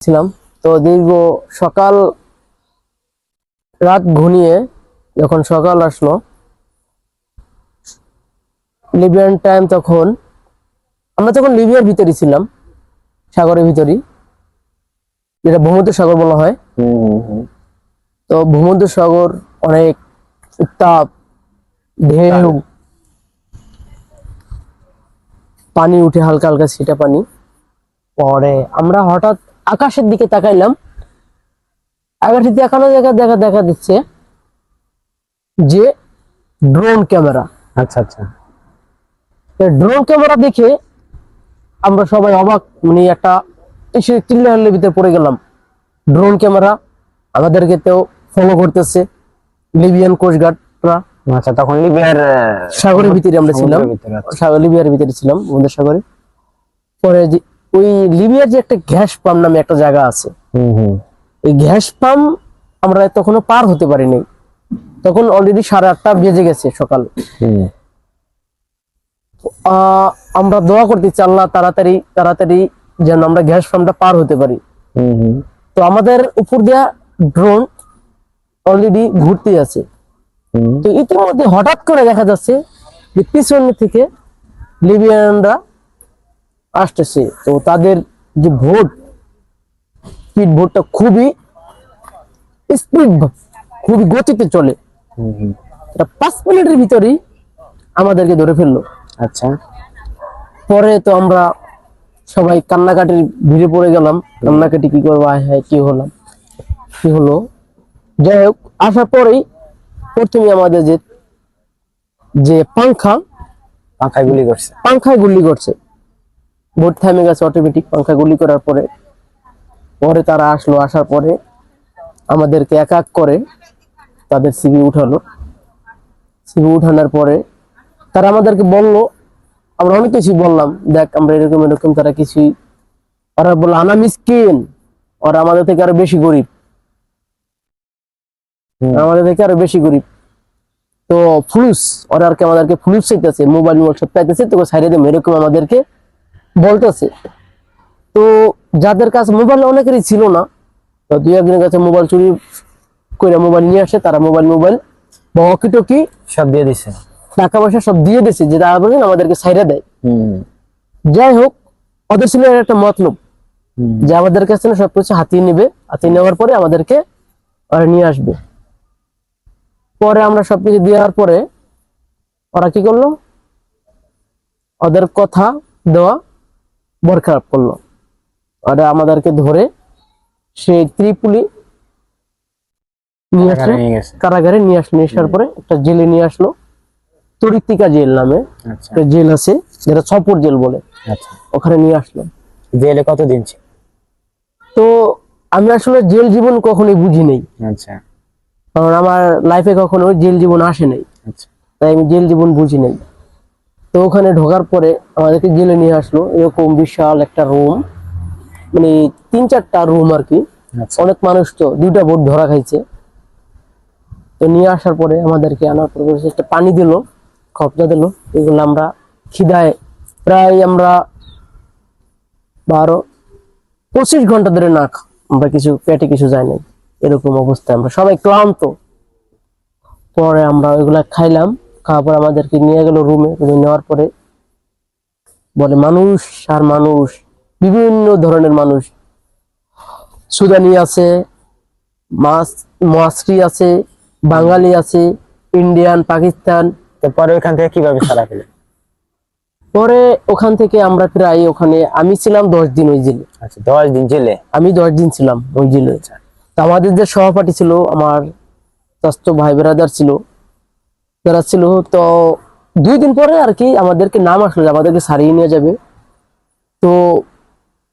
ছিলাম। তো দীর্ঘ সকাল রাত ঘনিয়ে যখন সকাল আসলো লিবিয়ান টাইম তখন আমরা তখন লিবিয়ার ভিতরে ছিলাম সাগরের ভিতরই যেটা ভূমধ্য সাগর বলা হয়। তো ভূমধ্য সাগর অনেক উত্তাপ ঢেউ পানি উঠে হালকা হালকা ছিটা পানি। পরে আমরা হঠাৎ আকাশের দিকে তাকাইলাম। আকাশের দেখানো দেখা দেখা দেখা দিচ্ছে যে ড্রোন ক্যামেরা আচ্ছা আচ্ছা। ড্রোন ক্যামেরা দেখে আমরা সবাই অবাক মানে একটা এসে চিল্লাহল্লির ভিতরে পড়ে গেলাম। ড্রোন ক্যামেরা আমাদেরকে তো ফলো করতেছে লিবিয়ান কোস্টগার্ডরা আচ্ছা তখন লিবিয়ার সাগরের ভিতরে আমরা ছিলাম। আচ্ছা। সাগর লিবিয়ার ভিতরে ছিলাম ভূমধ্য সাগরে। পরে ওই লিবিয়ার যে একটা গ্যাস পাম্প নামে একটা জায়গা আছে এই গ্যাস পাম্প আমরা তখনও পার হতে পারিনি। তখন অলরেডি সাড়ে আটটা বেজে গেছে সকাল। আমরা দোয়া করতেছি আল্লাহ তাড়াতাড়ি তাড়াতাড়ি যেন আমরা গ্যাস পাম্পটা পার হতে পারি। তো আমাদের উপর দেয়া ড্রোন অলরেডি ঘুরতে আছে। তো ইতিমধ্যে হঠাৎ করে দেখা যাচ্ছে যে পিছন থেকে লিবিয়ানরা আসতেছে। তো তাদের যে ভোট স্পিড ভোটটা খুবই স্পিড খুবই গতিতে চলে। এটা পাঁচ মিনিটের ভিতরেই আমাদেরকে ধরে ফেলল। আচ্ছা। পরে তো আমরা সবাই কান্নাকাটির ভিড়ে পড়ে গেলাম। কান্নাকাটি কি করব? আয় হায় কি হলাম কি হলো? যাই হোক আসার পরেই প্রথমে আমাদের যে যে পাংখা পাখায় গুলি করছে। পাংখায় গুলি করছে। বোট থামে গেছে অটোমেটিক পাংখা গুলি করার পরে। পরে তারা আসলো আসার পরে আমাদেরকে এক এক করে তাদের সিবি উঠালো। সিবি উঠানোর পরে তারা আমাদেরকে বলল আমরা অনেক কিছুই বললাম। দেখ আমরা এরকম এরকম তারা কিছুই ওরা বলল আনা মিসকিন। ওরা আমাদের থেকে আরও বেশি গরিব। আমাদের থেকে আরও বেশি গরিব। তো ফুলুস ওরা আর কি আমাদেরকে ফুলুস চাইতেছে মোবাইল মোবাইল সব চাইতেছে তো সাইডে দেবো। এরকম আমাদেরকে বলতেছে। তো যাদের কাছে মোবাইল অনেকেরই ছিল না তো দুই একজনের কাছে মোবাইল চুরি করে মোবাইল নিয়ে আসে তারা মোবাইল মোবাইল বা টকি সব দিয়ে দিছে। টাকা পয়সা সব দিয়ে দিছে যে তারা বলেন আমাদেরকে সাইডে দেয়। যাই হোক ওদের ছিল একটা মতলব যে আমাদের কাছে সবকিছু হাতিয়ে নেবে হাতিয়ে নেওয়ার পরে আমাদেরকে ওরা নিয়ে আসবে। পরে আমরা সবকিছু দেওয়ার পরে ওরা কি করল? ওদের কথা দেওয়া বরখারাপ করল। ওরা আমাদেরকে ধরে সে ত্রিপুলি নিয়ে আসলো কারাগারে নিয়ে আসলো নিয়ে আসার পরে একটা জেলে নিয়ে আসলো। তরিতিকা জেল নামে আচ্ছা। একটা জেল আছে যেটা ছপুর জেল বলে। আচ্ছা। ওখানে নিয়ে আসলো। জেলে কতদিন ছিল? তো আমি আসলে জেল জীবন কখনোই বুঝি নাই। আচ্ছা। কারণ আমার লাইফে কখনো জেল জীবন আসে নাই। আচ্ছা। তাই আমি জেল জীবন বুঝি নাই। তো ওখানে ঢোকার পরে আমাদেরকে জেলে নিয়ে আসলো এরকম বিশাল একটা রুম মানে তিন চারটা রুম আর কি অনেক মানুষ তো দুইটা বোট ধরা খাইছে। তো নিয়ে আসার পরে আমাদেরকে আনার পরে একটা পানি দিল খপজা দিল এগুলো আমরা খিদায় প্রায় আমরা বারো পঁচিশ ঘণ্টা ধরে না আমরা কিছু পেটে কিছু যাই নাই এরকম অবস্থায় আমরা সবাই ক্লান্ত। পরে আমরা ওইগুলা খাইলাম। খাওয়ার পর আমাদেরকে নিয়ে গেল রুমে রুমে নেওয়ার পরে বলে মানুষ আর মানুষ বিভিন্ন ধরনের মানুষ। সুদানি আছে মাস মাসরি আছে বাঙালি আছে ইন্ডিয়ান পাকিস্তান তারপরে ওইখান থেকে কীভাবে ছাড়া পেলে? পরে ওখান থেকে আমরা প্রায় ওখানে আমি ছিলাম দশ দিন ওই জেলে। আচ্ছা দশ দিন জেলে? আমি দশ দিন ছিলাম ওই জেলে। তো আমাদের যে সহপাঠী ছিল আমার স্বাস্থ্য ভাই বেরাদার ছিল যারা ছিল তো দুই দিন পরে আর কি আমাদেরকে নাম আসলো আমাদেরকে সারিয়ে নিয়ে যাবে। তো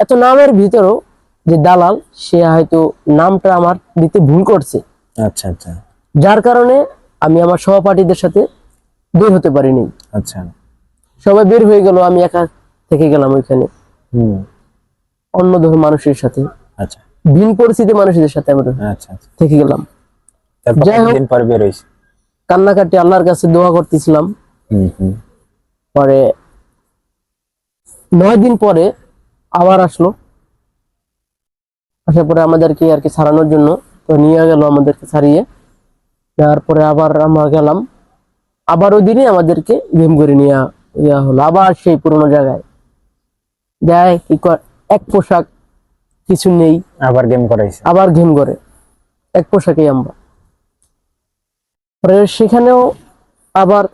এত নামের ভিতরেও যে দালাল সে হয়তো নামটা আমার দিতে ভুল করছে। আচ্ছা আচ্ছা। যার কারণে আমি আমার সহপাঠীদের সাথে বের হতে পারিনি। আচ্ছা। সবাই বের হয়ে গেল আমি একা থেকে গেলাম ওইখানে। হুম। অন্য ধর্ম মানুষের সাথে। আচ্ছা। ভিন পরিস্থিতি মানুষদের সাথে আমরা আচ্ছা আচ্ছা। থেকে গেলাম। তারপর যাই হোক। দিন পর বের হয়েছে কান্নাকাটি আল্লাহর কাছে দোয়া করতেছিলাম। পরে নয় দিন পরে আবার আসলো। আসার পরে আমাদেরকে আর কি ছাড়ানোর জন্য তো নিয়ে গেল আমাদেরকে ছাড়িয়ে। তারপরে আবার আমরা গেলাম। আবার ওই দিনই আমাদেরকে গেম করে নিয়ে ইয়া হলো। আবার সেই পুরোনো জায়গায়। যায় কি এক পোশাক কিছু নেই। আবার গেম করাইছে। আবার গেম করে। এক পোশাকেই আমরা। পরে সেখানেও আবার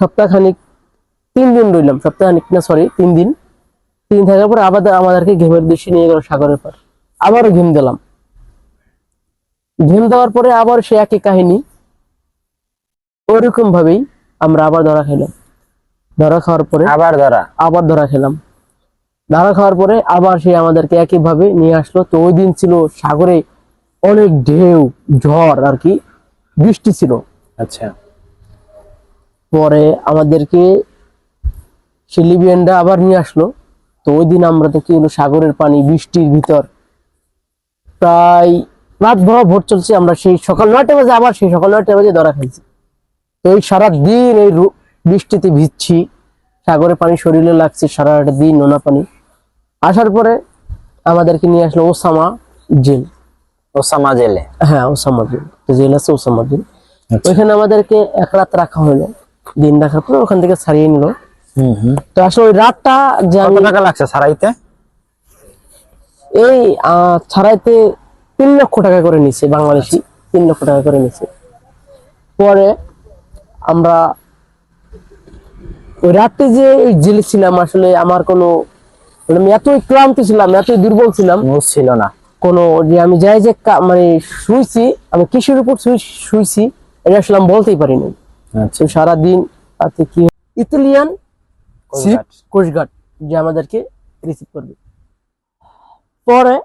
সপ্তাহখানিক তিন দিন রইলাম। সপ্তাহখানিক না সরি তিন দিন। তিন দিন থাকার পরে আবার আমাদেরকে ঘেমের দেশে নিয়ে গেল সাগরের পার আবারও ঘেম দিলাম। ঘেম দেওয়ার পরে আবার সে একই কাহিনী। ওরকম ভাবেই আমরা আবার ধরা খেলাম। ধরা খাওয়ার পরে আবার ধরা। আবার ধরা খেলাম। ধরা খাওয়ার পরে আবার সে আমাদেরকে একইভাবে নিয়ে আসলো। তো ওই দিন ছিল সাগরে অনেক ঢেউ ঝড় আর কি। বৃষ্টি ছিল। আচ্ছা। পরে আমাদেরকে সে লিবিয়ানরা আবার নিয়ে আসলো। তো ওই দিন আমরা তো কি হলো সাগরের পানি বৃষ্টির ভিতর। প্রায় রাত ভর ভোট চলছে। আমরা সেই সকাল নয়টা বাজে আবার সেই সকাল নয়টা বাজে ধরা খাইছি। তো এই সারা দিন এই বৃষ্টিতে ভিজছি। সাগরের পানি শরীরে লাগছে সারাটা দিন নোনা পানি। আসার পরে আমাদেরকে নিয়ে আসলো ওসামা জেল। ওসামা জেলে। হ্যাঁ ওসামা জেল। জেল আছে ওসামা জেল। আচ্ছা। ওইখানে আমাদেরকে এক রাত রাখা হলো। দিন রাখার পরে ওখান থেকে ছাড়িয়ে নিল। তো আসলে ওই রাতটা যে কত টাকা লাগছে সারাইতে এই ছাড়াইতে তিন লক্ষ টাকা করে নিছে বাংলাদেশি। তিন লক্ষ টাকা করে নিছে। পরে আমরা ওই রাতে যে এই জেলে ছিলাম আসলে আমার কোনো আমি এতই ক্লান্ত ছিলাম এতই দুর্বল ছিলাম। ছিল না। কোনো যে আমি যাই যে মানে শুইছি আমি কিসের উপর শুই- শুইছি এটা আসলে আমি বলতেই পারিনি। আচ্ছা। সারাদিন রাতে কি ইতালিয়ান কোস্টগার্ড। কোস্টগার্ড যে আমাদেরকে রিসিভ করবে। পরে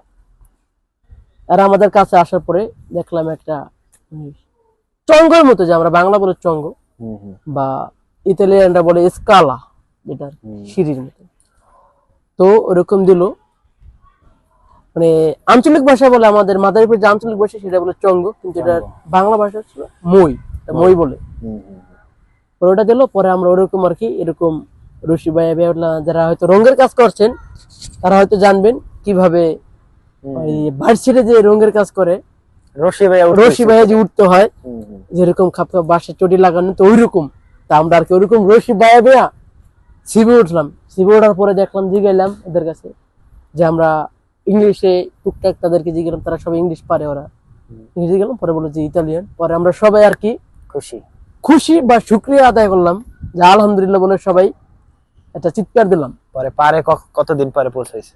আর আমাদের কাছে আসার পরে দেখলাম একটা চঙ্গের মতো যে আমরা বাংলা বলে চঙ্গ বা ইতালিয়ানরা বলে স্কালা যেটা সিঁড়ির মতো। তো ওরকম দিল। মানে আঞ্চলিক ভাষা বলে আমাদের মাদারীপুর যে আঞ্চলিক ভাষা সেটা বলে চঙ্গ কিন্তু এটা বাংলা ভাষা ছিল মই মই বলে। পরে ওটা দিল পরে আমরা ওরকম আর কি এরকম রশি বেউলা যারা হয়তো রঙের কাজ করছেন তারা হয়তো জানবেন কীভাবে ভার্সিটে যে রঙের কাজ করে রশি ভাই রশি বাইয়া যে উঠতে হয় যেরকম খাপ খাপ বাসে চটি লাগানো তো ওইরকম। তা আমরা আর কি ওইরকম রশি বাইয়া বেয়া সিবি উঠলাম। সিবি ওঠার পরে দেখলাম জিগাইলাম ওদের কাছে যে আমরা ইংলিশে টুকটাক তাদেরকে জিগেলাম তারা সবাই ইংলিশ পারে ওরা। ইংলিশে গেলাম পরে বলল যে ইতালিয়ান পরে আমরা সবাই আর কি খুশি। খুশি বা শুক্রিয়া আদায় করলাম যে আলহামদুলিল্লাহ বলে সবাই একটা চিৎকার দিলাম। পরে পারে কতদিন পরে পৌঁছাইছে?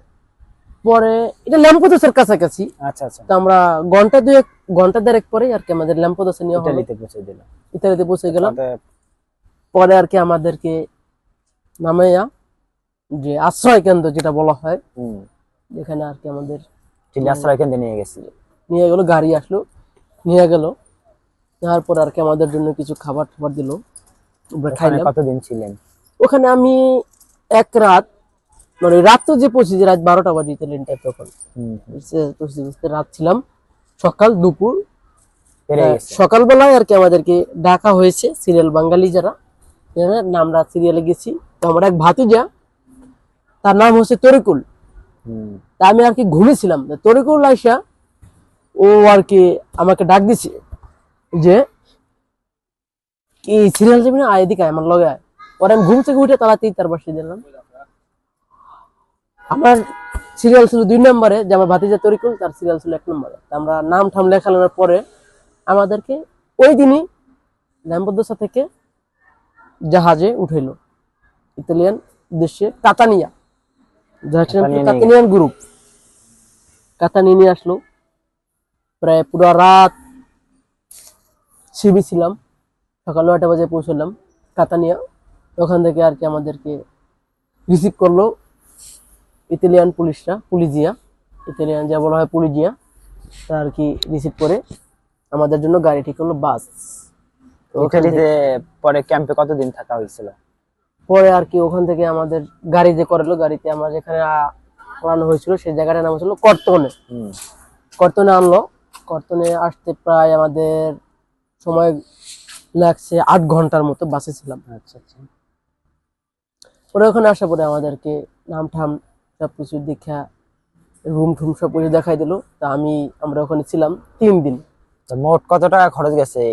পরে এটা ল্যাম্পোদোসের কাছাকাছি। আচ্ছা আচ্ছা। তো আমরা ঘণ্টা দুয়েক ঘণ্টা দেড়েক পরে আর কি আমাদের ল্যাম্পোদোসে নিয়ে হলো। ইটালিতে পৌঁছে দিলাম। ইতালিতে পৌঁছে গেলাম। পরে আর কি আমাদেরকে নামাইয়া যে আশ্রয় কেন্দ্র যেটা বলা হয় যেখানে আর কি আমাদের কেন্দ্রে নিয়ে গেছিল। নিয়ে গেল গাড়ি আসলো নিয়ে গেল। নেওয়ার পর আর কি আমাদের জন্য কিছু খাবার টাবার দিল। কতদিন ছিলেন? ওখানে আমি এক রাত মানে রাত তো যে পৌঁছেছি রাত বারোটা বাজে ইতালিয়ানটা তখন। বুঝতে রাত ছিলাম। সকাল দুপুর পেরে সকালবেলায় আর কি আমাদেরকে ডাকা হয়েছে সিরিয়াল বাঙালি যারা। যারা আমরা সিরিয়ালে গেছি। তো আমার এক ভাতিজা তার নাম হচ্ছে তরিকুল। তা আমি আর কি ঘুমেছিলাম তো তরিকুল আইসা ও আর কি আমাকে ডাক দিছে যে, কি সিরিয়াল যাবি না? এদিকে আমার লগে পরে আমি ঘুম থেকে উঠে তার দিলাম আমার সিরিয়াল ছিল দুই নম্বরে, যে আমার ভাতিজা তরিকুল, তার সিরিয়াল ছিল এক নম্বরে। আমরা নাম ঠাম লেখানোর পরে আমাদেরকে ওই দিনই থেকে জাহাজে উঠাইলো। ইতালিয়ান দেশে কাতানিয়া জাহাজের নাম ছিল কাতানিয়া নিয়ে কাতানিয়ান গ্রুপ নিয়ে আসলো। প্রায় পুরো রাত শিবি ছিলাম সকাল নয়টা বাজে পৌঁছলাম কাতানিয়া। ওখান থেকে আর কি আমাদেরকে রিসিভ করল ইতালিয়ান পুলিশরা পুলিজিয়া। ইতালিয়ান যা বলা হয় পুলিজিয়া তারা আর কি রিসিভ করে আমাদের জন্য গাড়ি ঠিক করল বাস। তো ওখান পরে ক্যাম্পে কতদিন থাকা হয়েছিল? পরে আর কি ওখান থেকে আমাদের গাড়ি যে করল গাড়িতে আমার যেখানে আনানো হয়েছিল সেই জায়গাটার নাম হচ্ছিল কর্তনে। কর্তনে আনলো। কর্তনে আসতে প্রায় আমাদের সময় লাগছে আট ঘণ্টার মতো বাসে ছিলাম। আচ্ছা আচ্ছা। পরে ওখানে আসার পরে আমাদেরকে নাম ঠাম সবকিছু দেখা রুম টুম সব কিছু দেখাই দিল। তা আমি আমরা ওখানে ছিলাম তিন দিন। মোট কত টাকা খরচ গেছে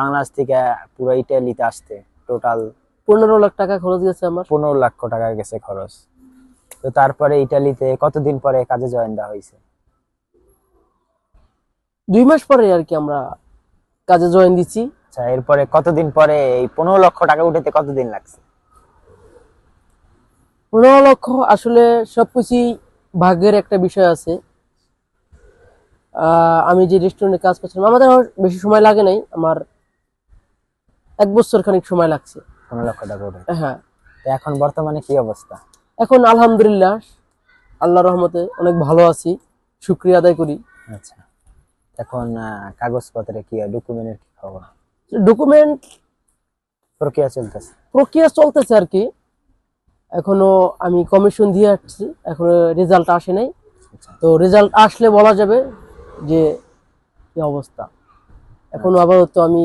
বাংলাদেশ থেকে পুরো ইটালিতে আসতে টোটাল? পনেরো লাখ টাকা খরচ গেছে আমার। পনেরো লক্ষ টাকা গেছে খরচ। তো তারপরে ইটালিতে কতদিন পরে কাজে জয়েন দেওয়া হয়েছে? দুই মাস পরে আর কি আমরা কাজে জয়েন দিচ্ছি। আচ্ছা এরপরে কতদিন পরে এই পনেরো লক্ষ টাকা উঠাতে কতদিন লাগছে? পনেরো লক্ষ আসলে সবকিছুই ভাগ্যের একটা বিষয় আছে। আহ, আমি যে রেস্টুরেন্টে কাজ করছিলাম আমাদের বেশি সময় লাগে নাই। আমার এক বছর খানিক সময় লাগছে। পনেরো লক্ষ টাকা উঠে হ্যাঁ। তো এখন বর্তমানে কি অবস্থা? এখন আলহামদুলিল্লাহ আল্লাহ রহমতে অনেক ভালো আছি শুক্রিয়া আদায় করি। আচ্ছা। এখন কাগজপত্রে কি ডকুমেন্টের কি খবর? ডকুমেন্ট প্রক্রিয়া চলতেছে। প্রক্রিয়া চলতেছে আর কি। এখনও আমি কমিশন দিয়ে আসছি এখনও রেজাল্ট আসে নাই। আচ্ছা। তো রেজাল্ট আসলে বলা যাবে যে কি অবস্থা। এখনও আপাতত আমি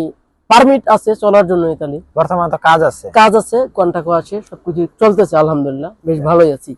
পারমিট আছে চলার জন্য ইতালি বর্তমানে তো কাজ আছে। কাজ আছে কন্টাক্ট আছে সবকিছু চলতেছে আলহামদুলিল্লাহ বেশ ভালোই আছি।